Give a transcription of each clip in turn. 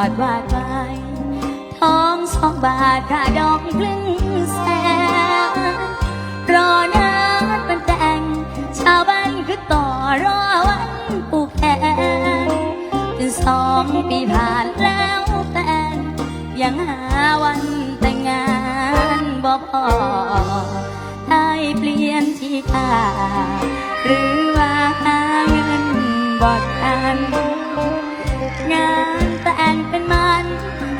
อดวาดไว้ทองสองบาทค่าดอกครึ่งแสนรอนานเป็นแต่ง ชาวบ้านคือต่อรอวันปลูกแอนจนสองปีผ่านแล้วแต่ยังหาวันแต่งงานบ่พอได้เปลี่ยนที่ทาหรือว่าหาเงินบ่ทัน งานแต่งเป็นมัน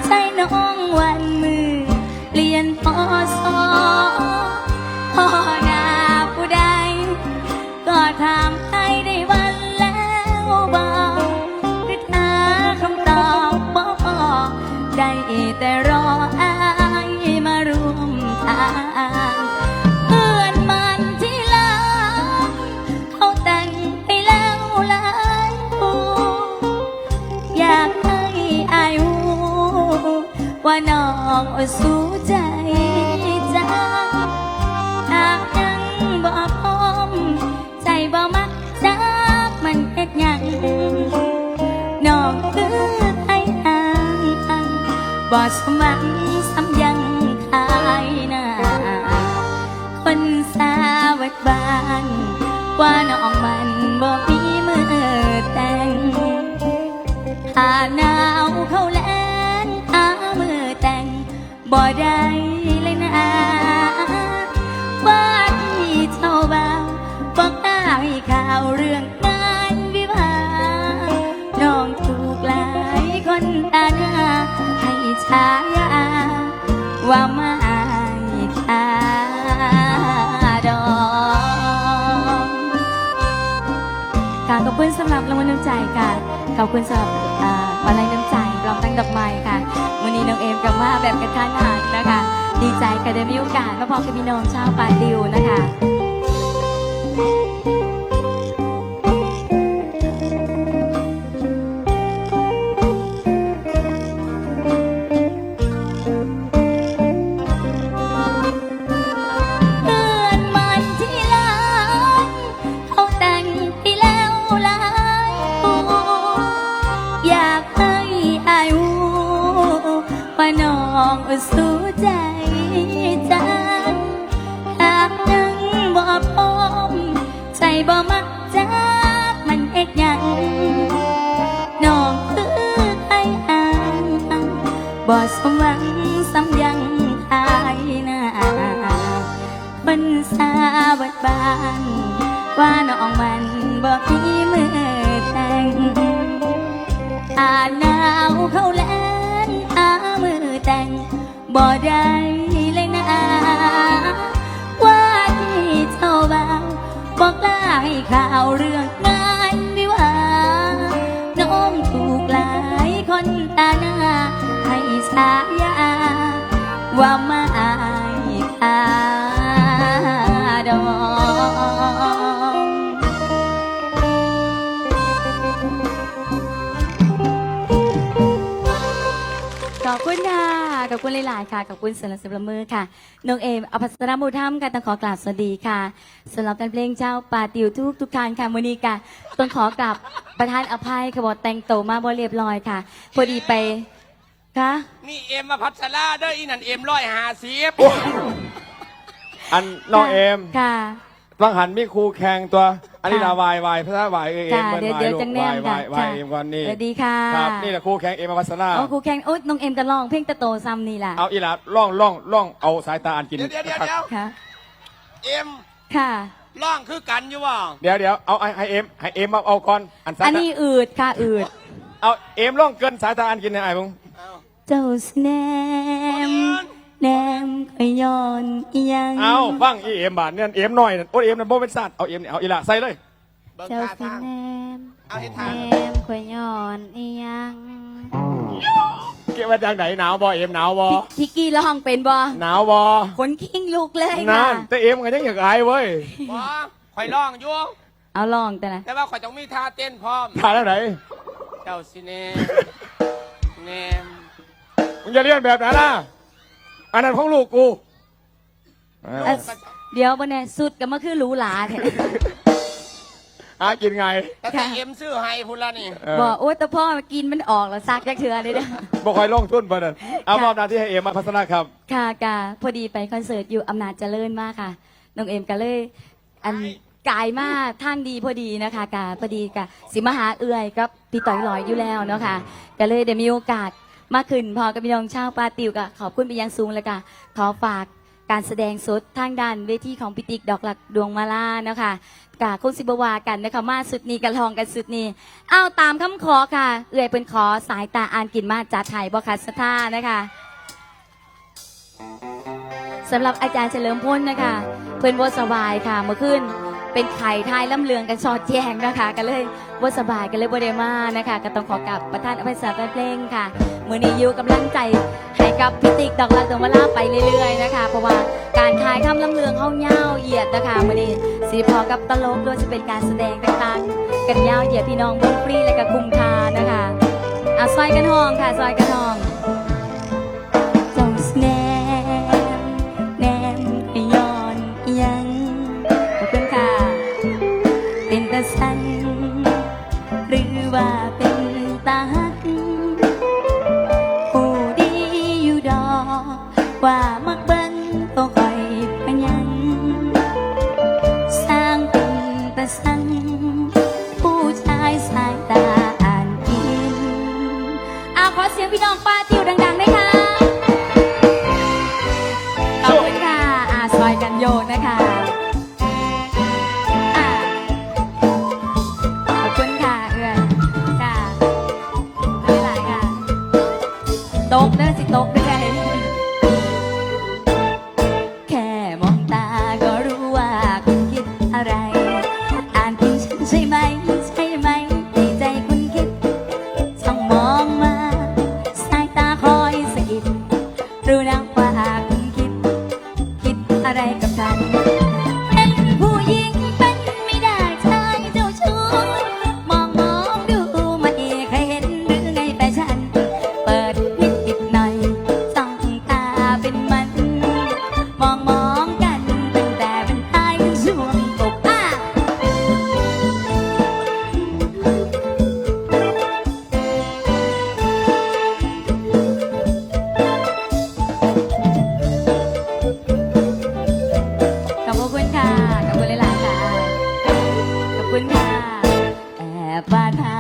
ใช่น้องวันมือเรียนพอสอพ่อ ว่าน้องอดสู้ใจจังหากยังบ่พร้อม ใจบ่มักจักมันเฮ็ดหยังน้องคือให้ทางบ่สมหวังซ้ำยังขายหน้าคนสาวัดบ้านว่าน้องมันบ่มีมือแต่งหาหนา บ่ได้เลยนะว่าที่เจ้าบ่าวบอกได้ข่าวเรื่องงานวิวาน้องถูกหลายคนตาหน้าให้ฉายาว่าม่ค่าดอกค่ะขอบคุณสำหรับรางวัลน้ำใจค่ะขอบคุณสำหรับอ่ามาลัยน้ำใจพร้อมตั้งดอกไม้ วันนี้น้องเอมกลับมาแบบกระทันหันนะคะ ดีใจค่ะได้มีโอกาสมาพบกับพี่น้องชาวปาดิวนะคะ หยังน้องคือให้อางบ่สมหวังซ้ำยังทายหน้าบนสาบัดบาน ว่าน้องมันบ่มีมือแต่งอาหนาวเขาแลนหามือแต่งบ่ได้เลยนะว่าที่เจ้าบ่าวบอกลาให้ข่าวเรื่องายาว่าไม่ค่าดอกขอบคุณค่ะ ขอบคุณหลายๆค่ะ ขอบคุณสำหรับสำหรับมือค่ะน้องเอมอภัสรามูทัมค่ะต้องขอกราบสวัสดีค่ะสำหรับการเพลงเจ้าปาติวทุกทุกท่านค่ะมือนี้ค่ะต้องขอกราบประธานอภัยขบวแต่งโตวมาบ่เรียบร้อยค่ะ พอดีไป ค่ะนี่เอ็มมาพัชราเด้ออีนั่นเอ็มร้อยห้าสิบอันน้องเอมค่ะฟังหันมีครูแข่งตัว อันนี้ลาวายวายภาษาวายเอเอ็มค่ะมันเดี๋ยววายเดี๋ยวลูกจังแนวามยวาค่ะยวายเอ็มก่อนนี่สวัสดีค่ะครับนี่แหละครูแข่งเอ็มมาพัสนาโอ้ครูแข่งโอ้น้องเอ็มก็ร้องเพลงตะโตซ้ำนี่แหละเอาอีหลาล่องล่องล่องเอาสายตาอันกินเดี๋ยวเดี๋ยวเดี๋ยวเดี๋ยวค่ะ เอ็มค่ะ ร้องคือกันอยู่ว่ะเดี๋ยวเดี๋ยวเอาไอ้ให้เอ็มให้เอ็มเอาเอาก่อนอันสายอันตานี้อืดค่ะอืดเอาเอ็มล่องเกินสายตาอันกินเนี่ยไอ้มึง เอาเจ้าสแนมแนมคอยย้อนอีหยังเอาฟังอีเอ็มบาทเนี่ยเอ็มหน่อยนั่นโอ้ยเอ็มนั่นโบเป็นสัตว์เอาเอ็มเนี่ยเอาอีหลาใส่เลย เบิ่งเจ้าท่าสิทาง แนมเอาให้แนทางมขอยย้อนอีหยังเกี่ยวมาจากไหนหนาวบ่เอ็มหนาวบ่พี่กี้ร้องเป็นบ่หนาวบ่ขนคิงลูกเลยนั่ค่ะนแต่เอ็มก็ยังอยากอายเว้ยบ่คอยร้องอยู่เอาลองแต่ละแต่ว่าข่อยต้องมีท่าเต้นพร้อม ถ่ายแล้วไหน เจ้าสิเนมเนม มึงจะเรียนแบบนั้นนะอันนั้นของลูกกูเออเอ้ยเดี๋ยวบนเนี่ยสุดก็มาคือหรูหราแท้หากินไงแต่ถ้าเอ็มซื้อให้พุ่นละนี่ เออบอกโอ๊ยแต่พ่อมากินมันออกแล้วซักจักเถื่อเลยเด้อ บ่คอยลงทุนเพิ่นนเอามอบหน้าที่ให้เอมมาพัฒนาครับ ค่ะกาพอดีไปคอนเสิร์ตอยู่อำนาจเจริญมากค่ะน้องเอ็มก็เลย อันกายมากท่านดีพอดีนะคะกาพอดีกะสิมาหาเอื่อยกับพี่ต่อยลอยอยู่แล้วเนาะค่ะก็เลยได้มีโอกาส มาขึ้นพอกับพี่น้องชาวปาติวกะขอบคุณไปยังสูงเลยค่ะขอฝากการแสดงสดทางด้านเวทีของพิติกดอกหลักดวงมาลาเนาะค่ะกาคงสิบวากันนะคะมาสุดนี้กันลองกันสุดนี้เอาตามคำขอค่ะ เอื่อยเป็นขอสายตาอ่านกินมาจัดไทยบอคัสท่านะคะสำหรับอาจารย์เฉลิมพลนะคะ เพื่อนวสบายค่ะเมื่อคืน เป็นไข่ทายล่ำเลืองกันสอดแจงนะคะก็เลยว่าสบายกันเลยบไดมานะคะ ก็ต้องขอกับประธานอภัยศาสตร์เพลงค่ะมือนี้ยู่กำลังใจให้กับพิติกดอกรักดวงมาลาไปเรื่อยๆนะคะเพราะว่าการทายทำล่ำเลืองเข้าเย้าเหยียดนะคะมือนี้สีพอกับตลกด้วยจะเป็นการแสดงต่างๆ กันเย้าเหยียดพี่น้องบนฟรีและก็คุ้มค่านะคะอะซอยกันห้องค่ะซอยกันห้อง bàn hà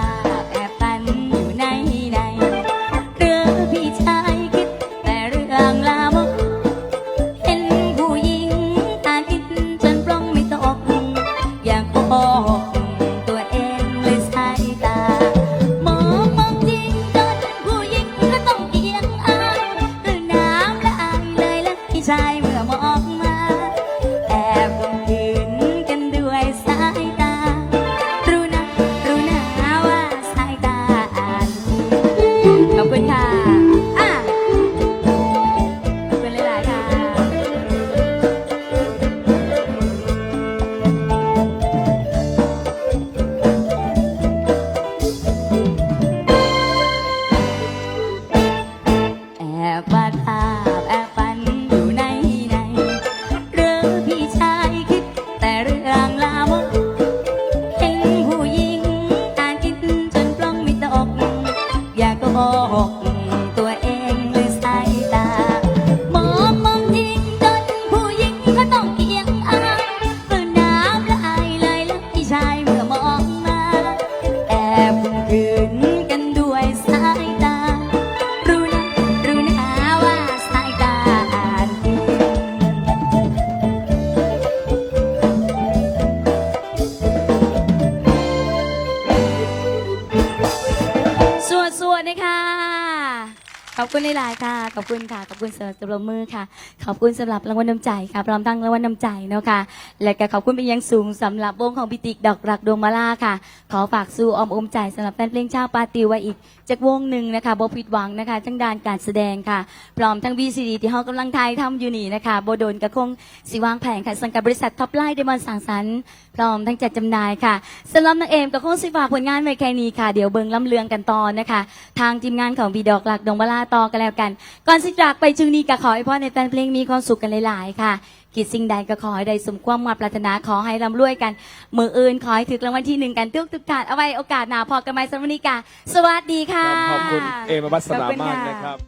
คุณหลายๆค่ะ ขอบคุณค่ะขอบคุณสำหรับตัวมือค่ะ ขอบคุณสำหรับรางวัลน้ำใจค่ะพร้อมทั้งรางวัลน้ำใจเนาะค่ะและก็ขอบคุณเป็นอยังสูงสำหรับวงของพิติกดอกรักดวงมาลาค่ะ ขอฝากสู่อมอมใจสำหรับแฟนเพลงชาวปาติวไว้อีกจากวงหนึ่งนะคะบ่ผิดหวังนะคะทั้งด้านการแสดงค่ะ พร้อมทั้ง VCD ที่เฮากำลังถ่ายทำอยู่นี่นะคะโบโดนกระคงสิวางแผงค่ะสังกัดบริษัทท็อปไลน์เดมอนสังสรรค์พร้อมทั้งจัดจำหน่ายค่ะสำหรับนางเอมกับคงสิฝากผลงานไว้แค่นี้ค่ะเดี๋ยวเบิงล้ำเลืองกันต่อนะคะ ทางทีมงานของบีดอกหลักดงบลาต่อกันแล้วกันก่อนสิจากไปจึงนี้ก็ขอให้พ่อในแฟนเพลงมีความสุขกันหลายๆ ค่ะ กิจสิ่งใดก็ขอให้ได้สมความมาปรารถนาขอให้ร่ำรวยกันมืออื่นขอให้ถึงรางวัลที่หนึ่งกันทุกทุกๆท่ารเอาไว้โอกาสหน้าพอกันไหมสำหรับวันนี้ค่ะสวัสดีค่ะ ขอบคุณเอมบัสขอบรามากนะครับ